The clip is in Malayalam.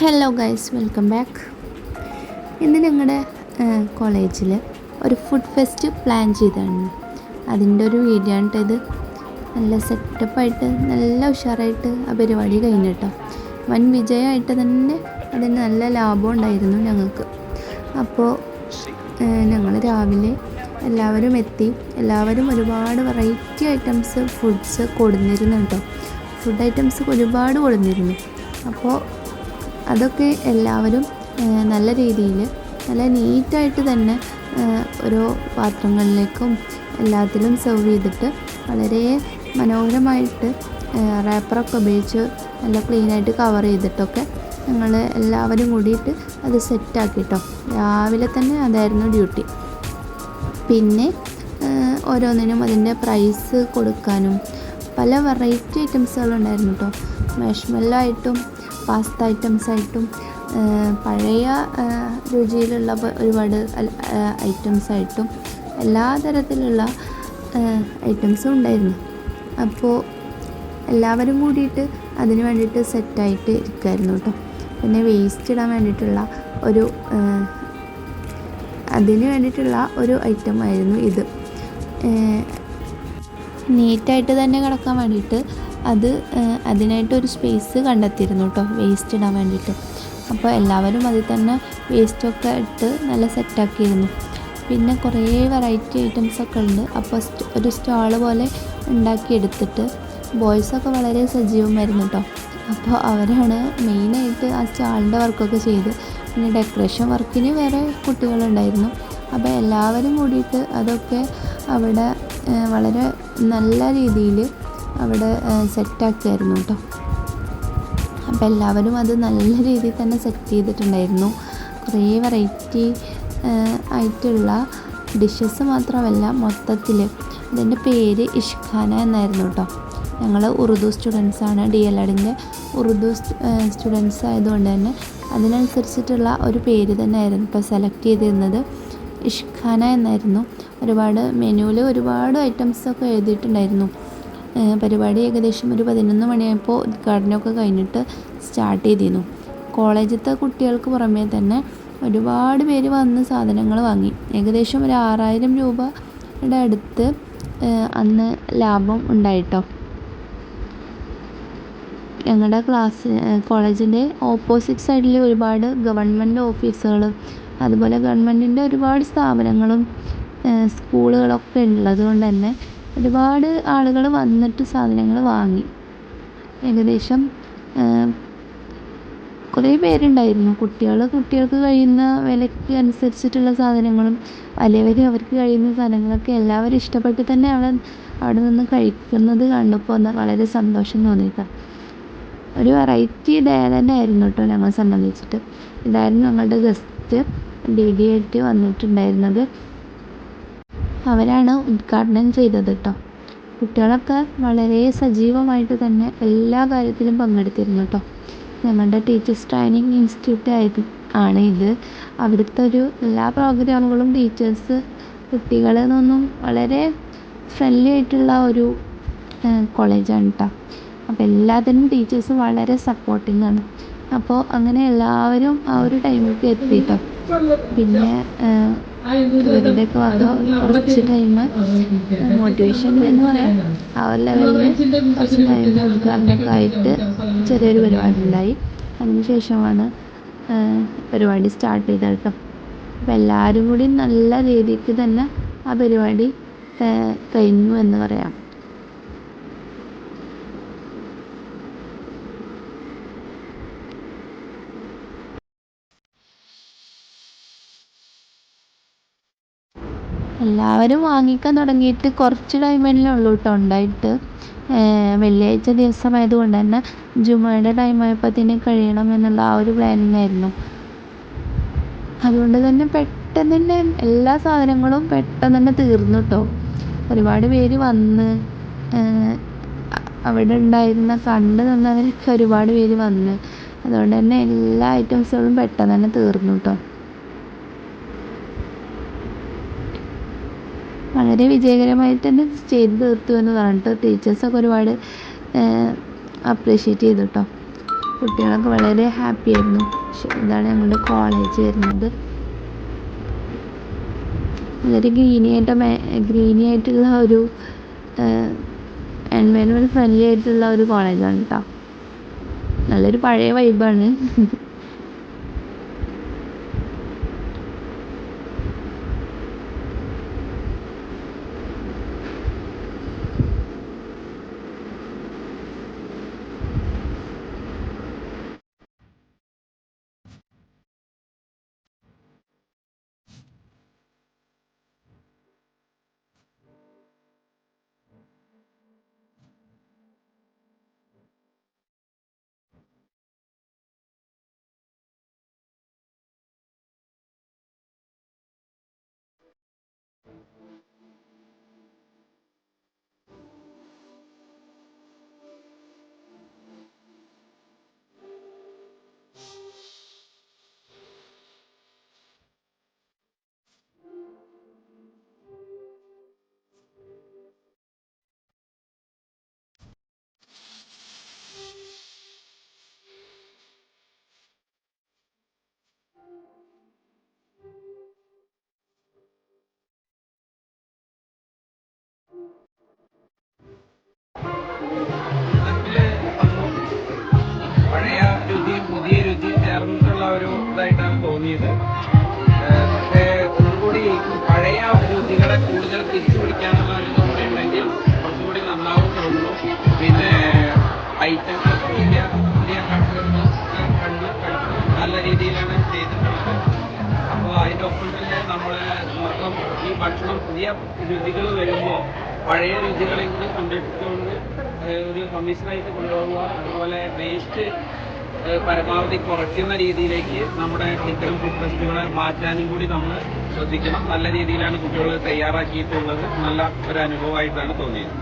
ഹലോ ഗൈസ് വെൽക്കം ബാക്ക് ഇന്ന് ഞങ്ങളുടെ കോളേജിൽ ഒരു ഫുഡ് ഫെസ്റ്റ് പ്ലാൻ ചെയ്താണ് അതിന്റെ ഒരു വീഡിയോ ആണ് ഇത്. നല്ല സെറ്റപ്പായിട്ട് നല്ല ഉഷാറായിട്ട് ആ പരിപാടി കഴിഞ്ഞു കേട്ടോ വൻ വിജയമായിട്ട് തന്നെ അതിന് നല്ല ലാഭം ഉണ്ടായിരുന്നു ഞങ്ങൾക്ക്. അപ്പോൾ ഞങ്ങൾ രാവിലെ എല്ലാവരും എത്തി. എല്ലാവരും ഒരുപാട് വെറൈറ്റി ഐറ്റംസ് ഫുഡ്സ് കൊടുന്നിരുന്നു കേട്ടോ ഫുഡ് ഐറ്റംസ് ഒരുപാട് കൊടുന്നിരുന്നു. അപ്പോൾ അതൊക്കെ എല്ലാവരും നല്ല രീതിയിൽ നല്ല നീറ്റായിട്ട് തന്നെ ഓരോ പാത്രങ്ങളിലേക്കും എല്ലാത്തിലും സെർവ് ചെയ്തിട്ട് വളരെ മനോഹരമായിട്ട് റാപ്പറൊക്കെ ഉപയോഗിച്ച് നല്ല ക്ലീനായിട്ട് കവർ ചെയ്തിട്ടൊക്കെ ഞങ്ങൾ എല്ലാവരും കൂടിയിട്ട് അത് സെറ്റാക്കിട്ടോ രാവിലെ തന്നെ അതായിരുന്നു ഡ്യൂട്ടി പിന്നെ ഓരോന്നിനും അതിന്റെ പ്രൈസ് കൊടുക്കാനും പല വെറൈറ്റി ഐറ്റംസുകളുണ്ടായിരുന്നു കേട്ടോ മാഷ്മെല്ലോ ആയിട്ടും പാസ്ത ഐറ്റംസ് ആയിട്ടും പഴയ രുചിയിലുള്ള ഒരുപാട് ഐറ്റംസ് ആയിട്ടും എല്ലാ തരത്തിലുള്ള ഐറ്റംസും ഉണ്ടായിരുന്നു. അപ്പോൾ എല്ലാവരും കൂടിയിട്ട് അതിന് വേണ്ടിയിട്ട് സെറ്റായിട്ട് ഇരിക്കുമായിരുന്നു കേട്ടോ. പിന്നെ വേസ്റ്റ് ഇടാൻ വേണ്ടിയിട്ടുള്ള ഒരു അതിന് വേണ്ടിയിട്ടുള്ള ഒരു ഐറ്റം ആയിരുന്നു ഇത്. നീറ്റായിട്ട് തന്നെ കിടക്കാൻ വേണ്ടിയിട്ട് അത് അതിനായിട്ടൊരു സ്പേസ് കണ്ടെത്തിയിരുന്നു കേട്ടോ വേസ്റ്റ് ഇടാൻ വേണ്ടിയിട്ട്. അപ്പോൾ എല്ലാവരും അതിൽ തന്നെ വേസ്റ്റൊക്കെ ഇട്ട് നല്ല സെറ്റാക്കിയിരുന്നു പിന്നെ കുറേ വെറൈറ്റി ഐറ്റംസ് ഒക്കെ ഉണ്ട്. അപ്പോൾ ഒരു സ്റ്റാൾ പോലെ ഉണ്ടാക്കിയെടുത്തിട്ട് ബോയ്സൊക്കെ വളരെ സജീവമായിരുന്നു കേട്ടോ അപ്പോൾ അവരാണ് മെയിനായിട്ട് ആ സ്റ്റാളിന്റെ വർക്കൊക്കെ ചെയ്ത്. പിന്നെ ഡെക്കറേഷൻ വർക്കിന് വേറെ കുട്ടികളുണ്ടായിരുന്നു അപ്പോൾ എല്ലാവരും കൂടിയിട്ട് അതൊക്കെ അവിടെ വളരെ നല്ല രീതിയിൽ അവിടെ സെറ്റാക്കിയായിരുന്നു കേട്ടോ. അപ്പോൾ എല്ലാവരും അത് നല്ല രീതിയിൽ തന്നെ സെറ്റ് ചെയ്തിട്ടുണ്ടായിരുന്നു. കുറേ വെറൈറ്റി ആയിട്ടുള്ള ഡിഷസ് മാത്രമല്ല മൊത്തത്തിൽ അതിന്റെ പേര് ഇഷ്ഖാന എന്നായിരുന്നു കേട്ടോ. ഞങ്ങൾ ഉറുദു സ്റ്റുഡൻസാണ് ഡി എൽ എഡിന്റെ ഉറുദു സ്റ്റുഡൻസ് ആയതുകൊണ്ട് തന്നെ അതിനനുസരിച്ചിട്ടുള്ള ഒരു പേര് തന്നെയായിരുന്നു ഇപ്പോൾ സെലക്ട് ചെയ്തിരുന്നത്. ഇഷ്ഖാന എന്നായിരുന്നു. ഒരുപാട് മെനുവിൽ ഒരുപാട് ഐറ്റംസൊക്കെ എഴുതിയിട്ടുണ്ടായിരുന്നു. പരിപാടി ഏകദേശം ഒരു പതിനൊന്ന് മണിയായപ്പോൾ ഉദ്ഘാടനമൊക്കെ കഴിഞ്ഞിട്ട് സ്റ്റാർട്ട് ചെയ്തിരുന്നു. കോളേജിലത്തെ കുട്ടികൾക്ക് പുറമേ തന്നെ ഒരുപാട് പേര് വന്ന് സാധനങ്ങൾ വാങ്ങി. ഏകദേശം ഒരു ആറായിരം രൂപയുടെ അടുത്ത് അന്ന് ലാഭം ഉണ്ടായിട്ടോ. ഞങ്ങളുടെ ക്ലാസ് കോളേജിന്റെ ഓപ്പോസിറ്റ് സൈഡിൽ ഒരുപാട് ഗവൺമെന്റ് ഓഫീസുകൾ അതുപോലെ ഗവൺമെന്റിന്റെ ഒരുപാട് സ്ഥാപനങ്ങളും സ്കൂളുകളൊക്കെ ഉള്ളത് കൊണ്ട് തന്നെ ഒരുപാട് ആളുകൾ വന്നിട്ട് സാധനങ്ങൾ വാങ്ങി. ഏകദേശം കുറേ പേരുണ്ടായിരുന്നു. കുട്ടികൾ കുട്ടികൾക്ക് കഴിയുന്ന വിലയ്ക്ക് അനുസരിച്ചിട്ടുള്ള സാധനങ്ങളും വലിയവർ അവർക്ക് കഴിയുന്ന സാധനങ്ങളൊക്കെ എല്ലാവരും ഇഷ്ടപ്പെട്ട് തന്നെ അവിടെ അവിടെ നിന്ന് കഴിക്കുന്നത് കണ്ടപ്പോൾ വളരെ സന്തോഷം തോന്നിയിട്ട് ഒരു വെറൈറ്റി ഡേ തന്നെ ആയിരുന്നു കേട്ടോ ഞങ്ങളെ സംബന്ധിച്ചിട്ട്. ഇതായിരുന്നു ഞങ്ങളുടെ ഗസ്റ്റ് ഡി ഡി ആയിട്ട് വന്നിട്ടുണ്ടായിരുന്നത്. അവരാണ് ഉദ്ഘാടനം ചെയ്തത് കേട്ടോ. കുട്ടികളൊക്കെ വളരെ സജീവമായിട്ട് തന്നെ എല്ലാ കാര്യത്തിലും പങ്കെടുത്തിരുന്നു കേട്ടോ. ഞങ്ങളുടെ ടീച്ചേഴ്സ് ട്രെയിനിങ് ഇൻസ്റ്റിറ്റ്യൂട്ട് ആയത് ആണ് ഇത്. അവിടുത്തെ ഒരു എല്ലാ പ്രോഗ്രാമുകളും ടീച്ചേഴ്സ് കുട്ടികളിൽ നിന്നും വളരെ ഫ്രണ്ട്ലി ആയിട്ടുള്ള ഒരു കോളേജാണ് കേട്ടോ. അപ്പോൾ എല്ലാത്തിനും ടീച്ചേഴ്സ് വളരെ സപ്പോർട്ടിങ് ആണ്. അപ്പോൾ അങ്ങനെ എല്ലാവരും ആ ഒരു ടൈമിലേക്ക് എത്തി കേട്ടോ. പിന്നെ ഇവരുടെയൊക്കെ വക കുറച്ച് ടൈം മോട്ടിവേഷൻ എന്ന് പറയാം ആ ഒരു ലെവലിൽ കുറച്ച് ടൈം ആയിട്ട് ചെറിയൊരു പരിപാടി ഉണ്ടായി അതിനുശേഷമാണ് പരിപാടി സ്റ്റാർട്ട് ചെയ്തത് കേട്ടോ അപ്പോൾ എല്ലാവരും കൂടി നല്ല രീതിക്ക് തന്നെ ആ പരിപാടി കഴിഞ്ഞു എന്ന് പറയാം. എല്ലാവരും വാങ്ങിക്കാൻ തുടങ്ങിയിട്ട് കുറച്ച് ടൈമല്ലേ ഉള്ളൂ കേട്ടോ ഉണ്ടായിട്ട്. വെള്ളിയാഴ്ച ദിവസമായതുകൊണ്ട് തന്നെ ജുമയുടെ ടൈം ആയപ്പോഴത്തേന് കഴിയണം എന്നുള്ള ആ ഒരു പ്ലാനിങ്ങായിരുന്നു അതുകൊണ്ട് തന്നെ പെട്ടെന്ന് തന്നെ എല്ലാ സാധനങ്ങളും പെട്ടെന്ന് തന്നെ തീർന്നു കേട്ടോ ഒരുപാട് പേര് വന്ന് അവിടെ ഉണ്ടായിരുന്ന കണ്ട് നിന്നവരൊക്കെ ഒരുപാട് പേര് വന്ന്. അതുകൊണ്ട് തന്നെ എല്ലാ ഐറ്റംസുകളും പെട്ടെന്ന് തന്നെ തീർന്നു കേട്ടോ വളരെ വിജയകരമായി തന്നെ ചെയ്ത് തീർത്തു എന്ന് പറഞ്ഞിട്ട് ടീച്ചേഴ്സൊക്കെ ഒരുപാട് അപ്രീഷിയേറ്റ് ചെയ്തു കേട്ടോ കുട്ടികളൊക്കെ വളരെ ഹാപ്പി ആയിരുന്നു. ഇതാണ് ഞങ്ങളുടെ കോളേജ് വരുന്നത്. വളരെ ഗ്രീനി ആയിട്ട് ഗ്രീനി ആയിട്ടുള്ള ഒരു എൻവയോൺമെന്റ് ഫ്രണ്ട്ലി ആയിട്ടുള്ള ഒരു കോളേജാണ് കേട്ടോ. നല്ലൊരു പഴയ വൈബാണ് രീതിയിലാണ് ചെയ്തിട്ടുള്ളത് അപ്പോൾ അതിന്റെ ഒപ്പം തന്നെ നമ്മൾ മൊത്തം ഈ ഭക്ഷണം പുതിയ രുചികൾ വരുമ്പോൾ പഴയ രുചികളെ കൂടി കൊണ്ടെടുത്തുകൊണ്ട് ഒരു കമ്മീഷനായിട്ട് കൊണ്ടുപോകുക അതുപോലെ വേസ്റ്റ് പരമാവധി കുറയ്ക്കുന്ന രീതിയിലേക്ക് നമ്മുടെ ഇത്തരം ഫുഡ് ഫെസ്റ്റുകളെ മാറ്റാനും കൂടി നമ്മൾ ശ്രദ്ധിക്കണം. നല്ല രീതിയിലാണ് കുട്ടികൾ തയ്യാറാക്കിയിട്ടുള്ളത്. നല്ല ഒരു അനുഭവമായിട്ടാണ് തോന്നിയത്.